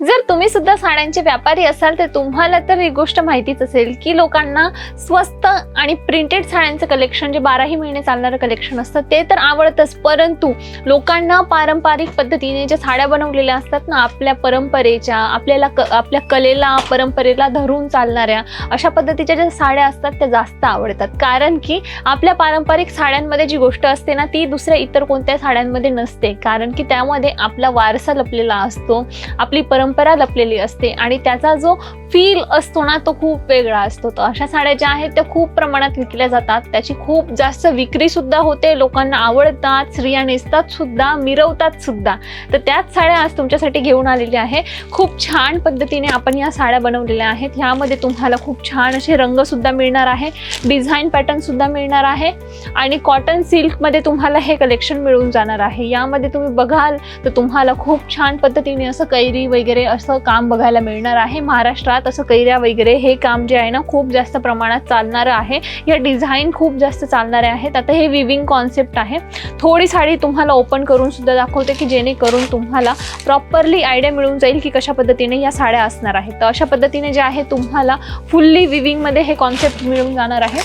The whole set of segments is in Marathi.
जर तुम्ही सुद्धा साड्यांचे व्यापारी असाल तर तुम्हाला तर ही गोष्ट माहितीच असेल की लोकांना स्वस्त आणि प्रिंटेड साड्यांचं कलेक्शन जे बाराही महिने चालणारं कलेक्शन असतं ते तर आवडतंच. परंतु लोकांना पारंपरिक पद्धतीने ज्या साड्या बनवलेल्या असतात ना आपल्या परंपरेच्या आपल्याला क आपल्या कलेला परंपरेला धरून चालणाऱ्या अशा पद्धतीच्या ज्या साड्या असतात त्या जास्त आवडतात. कारण की आपल्या पारंपरिक साड्यांमध्ये जी गोष्ट असते ना ती दुसऱ्या इतर कोणत्या साड्यांमध्ये नसते. कारण की त्यामध्ये आपला वारसा लपलेला असतो आपली परं परंपरा लपलेली असते आणि त्याचा जो फील असतो ना तो खूप वेगळा असतो. तर अशा साड्या ज्या आहेत त्या खूप प्रमाणात विकल्या जातात. त्याची खूप जास्त विक्री सुद्धा होते. लोकांना आवडतात स्त्रिया नेसतात सुद्धा मिरवतात सुद्धा. तर त्याच साड्या आज तुमच्यासाठी घेऊन आलेल्या आहे. खूप छान पद्धतीने आपण या साड्या बनवलेल्या आहेत. ह्यामध्ये तुम्हाला खूप छान असे रंग सुद्धा मिळणार आहे. डिझाईन पॅटर्न सुद्धा मिळणार आहे. आणि कॉटन सिल्कमध्ये तुम्हाला हे कलेक्शन मिळून जाणार आहे. यामध्ये तुम्ही बघाल तर तुम्हाला खूप छान पद्धतीने असं कैरी वगैरे असं काम बघायला मिळणार आहे. महाराष्ट्रात असं कैऱ्या वगैरे हे काम जे आहे ना खूप जास्त प्रमाणात चालणारं आहे. या डिझाईन खूप जास्त चालणारे आहेत आता हे विविंग कॉन्सेप्ट आहे. थोडी साडी तुम्हाला ओपन करून सुद्धा दाखवते की जेणेकरून तुम्हाला प्रॉपरली आयडिया मिळून जाईल की कशा पद्धतीने या साड्या असणार आहेत. तर अशा पद्धतीने जे आहे तुम्हाला फुल्ली विविंगमध्ये हे कॉन्सेप्ट मिळून जाणार आहे.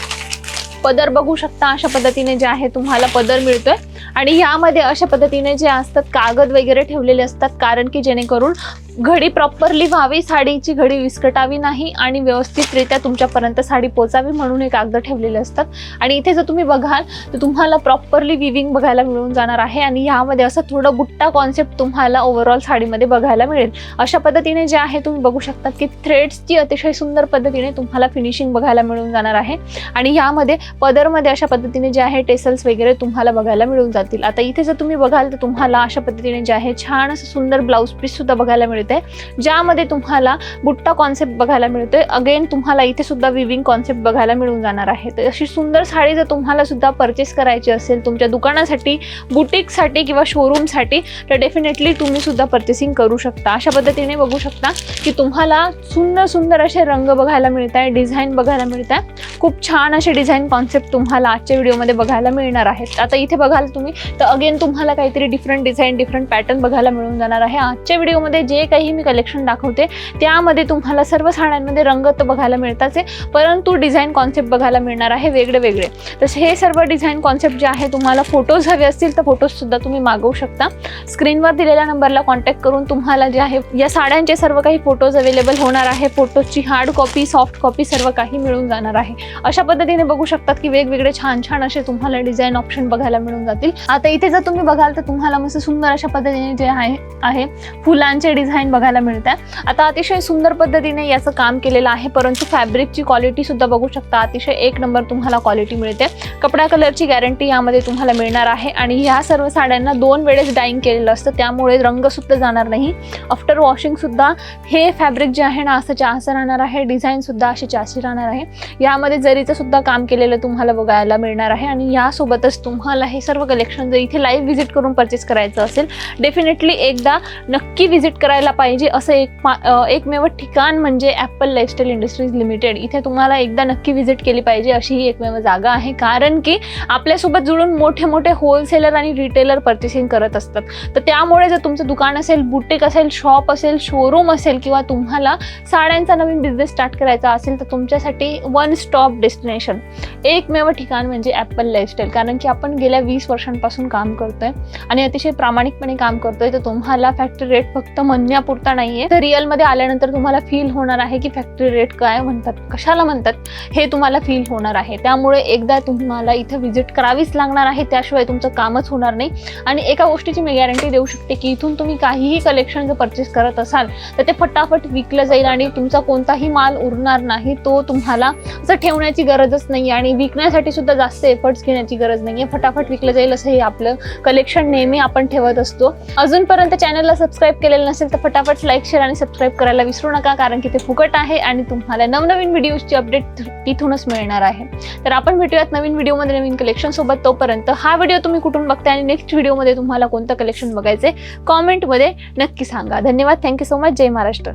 पदर बघू शकता अशा पद्धतीने जे आहे तुम्हाला पदर मिळतोय. आणि यामध्ये अशा पद्धतीने जे असतात कागद वगैरे ठेवलेले असतात. कारण की जेणेकरून घडी प्रॉपरली व्हावी साडीची घडी विस्कटावी नाही आणि व्यवस्थितरित्या तुमच्यापर्यंत साडी पोचावी म्हणून हे कागद ठेवलेले असतात. आणि इथे जर तुम्ही बघाल तर तुम्हाला प्रॉपरली विविंग बघायला मिळून जाणार आहे आणि यामध्ये असं थोडं बुट्टा कॉन्सेप्ट तुम्हाला ओव्हरऑल साडीमध्ये बघायला मिळेल. अशा पद्धतीने जे आहे तुम्ही बघू शकता की थ्रेड्सची अतिशय सुंदर पद्धतीने तुम्हाला फिनिशिंग बघायला मिळून जाणार आहे. आणि यामध्ये पदरमध्ये अशा पद्धतीने जे आहे टेसल्स वगैरे तुम्हाला बघायला मिळून जातील. आता इथे जर तुम्ही बघाल तर तुम्हाला अशा पद्धतीने जे आहे छान असं सुंदर ब्लाऊज पीस सुद्धा बघायला मिळते ज्यामध्ये तुम्हाला बुट्टा कॉन्सेप्ट बघायला मिळतोय. अगेन तुम्हाला इथे सुद्धा विविंग कॉन्सेप्ट बघायला मिळून जाणार आहे. तर अशी सुंदर साडी जर तुम्हाला सुद्धा परचेस करायची असेल तुमच्या दुकानासाठी बुटीकसाठी किंवा शोरूमसाठी तर डेफिनेटली तुम्ही सुद्धा पर्चेसिंग करू शकता. अशा पद्धतीने बघू शकता की तुम्हाला सुंदर सुंदर असे रंग बघायला मिळत आहे डिझाईन बघायला मिळत आहे खूप छान असे डिझाईन कॉन्सेप्ट तुम्हाला आजच्या व्हिडिओमध्ये बघायला मिळणार आहेत. आता इथे बघाल तुम्ही तर अगेन तुम्हाला काहीतरी डिफरंट डिझाईन डिफरंट पॅटर्न बघायला मिळून जाणार आहे. आजच्या व्हिडिओमध्ये जे काही मी कलेक्शन दाखवते त्यामध्ये तुम्हाला सर्व साड्यांमध्ये रंग तर बघायला मिळताच आहे परंतु डिझाईन कॉन्सेप्ट बघायला मिळणार आहे वेगळे वेगळे तसे हे सर्व डिझाईन कॉन्सेप्ट जे आहे तुम्हाला फोटोज हवे असतील तर फोटोजसुद्धा तुम्ही मागवू शकता. स्क्रीनवर दिलेल्या नंबरला कॉन्टॅक्ट करून तुम्हाला जे आहे या साड्यांचे सर्व काही फोटोज अवेलेबल होणार आहे. फोटोजची हार्ड कॉपी सॉफ्ट कॉपी सर्व काही मिळून जाणार आहे. अशा पद्धतीने बघू शकतात की वेगवेगळे छान छान असे तुम्हाला डिझाईन ऑप्शन बघायला मिळून जातील. आता इथे जर तुम्ही बघाल तर तुम्हाला मस्त सुंदर अशा पद्धतीने जे आहे आहे फुलांचे डिझाईन बघायला मिळत आहे आता अतिशय सुंदर पद्धतीने याचं काम केलेलं आहे परंतु फॅब्रिकची क्वालिटी सुद्धा बघू शकता. अतिशय एक नंबर तुम्हाला क्वालिटी मिळते. कपडा कलरची गॅरंटी यामध्ये तुम्हाला मिळणार आहे आणि ह्या सर्व साड्यांना दोन वेळेस डाईंग केलेलं असतं. त्यामुळे रंग सुद्धा जाणार नाही. आफ्टर वॉशिंग सुद्धा हे फॅब्रिक जे आहे ना असं असं राहणार आहे. डिझाईन सुद्धा अशी चाशी राहणार आहे. यामध्ये जरीचं सुद्धा काम केलेलं तुम्हाला बघायला मिळणार आहे आणि यासोबतच तुम्हाला हे सर्व कलेक्शन जर इथे लाईव्ह व्हिजिट करून परचेस करायचं असेल डेफिनेटली एकदा नक्की व्हिजिट करायला पाहिजे असं एक एकमेव ठिकाण म्हणजे ॲपल लाईफस्टाईल इंडस्ट्रीज लिमिटेड इथे तुम्हाला एकदा नक्की व्हिजिट केली पाहिजे अशी ही एकमेव जागा आहे. कारण की आपल्यासोबत जुळून मोठे मोठे होलसेलर आणि रिटेलर पर्चेसिंग करत असतात. तर त्यामुळे जर तुमचं दुकान असेल बुटीक असेल शॉप असेल शोरूम असेल किंवा तुम्हाला साड्यांचा नवीन बिझनेस स्टार्ट करायचा असेल तर तुमच्यासाठी वन स्टॉप Of destination. एकमेव ठिकाण म्हणजे ॲपल लाईफस्टाईल कारण की आपण गेल्या वीस वर्षांपासून काम करतोय आणि अतिशय प्रामाणिकपणे काम करतोय तर तुम्हाला फॅक्टरी रेट फक्त म्हणण्यापुरता नाहीये. तर रिअलमध्ये आल्यानंतर तुम्हाला फील होणार आहे की फॅक्टरी रेट काय म्हणतात कशाला म्हणतात हे तुम्हाला फील होणार आहे. त्यामुळे एकदा तुम्हाला इथं व्हिजिट करावीच लागणार आहे त्याशिवाय तुमचं कामच होणार नाही. आणि एका गोष्टीची मी गॅरंटी देऊ शकते की इथून तुम्ही काहीही कलेक्शन जर परचेस करत असाल तर ते फटाफट विकलं जाईल आणि तुमचा कोणताही माल उरणार नाही तो तुम्हाला असं ठेवण्याची गरजच नाही. आणि विकण्यासाठी सुद्धा जास्त एफर्ट्स घेण्याची गरज नाही आहे फटाफट विकलं जाईल असं हे आपलं कलेक्शन नेहमी आपण ठेवत असतो. अजूनपर्यंत चॅनलला सबस्क्राईब केलेलं नसेल तर फटाफट लाईक शेअर आणि सबस्क्राईब करायला विसरू नका कारण की ते फुकट आहे आणि तुम्हाला नवनवीन व्हिडिओजची अपडेट तिथूनच मिळणार आहे. तर आपण भेटूयात नवीन व्हिडिओमध्ये नवीन कलेक्शन सोबत. तोपर्यंत हा व्हिडिओ तुम्ही कुठून बघताय आणि नेक्स्ट व्हिडिओमध्ये तुम्हाला कोणतं कलेक्शन बघायचे कॉमेंटमध्ये नक्की सांगा. धन्यवाद. थँक्यू सो मच जय महाराष्ट्र.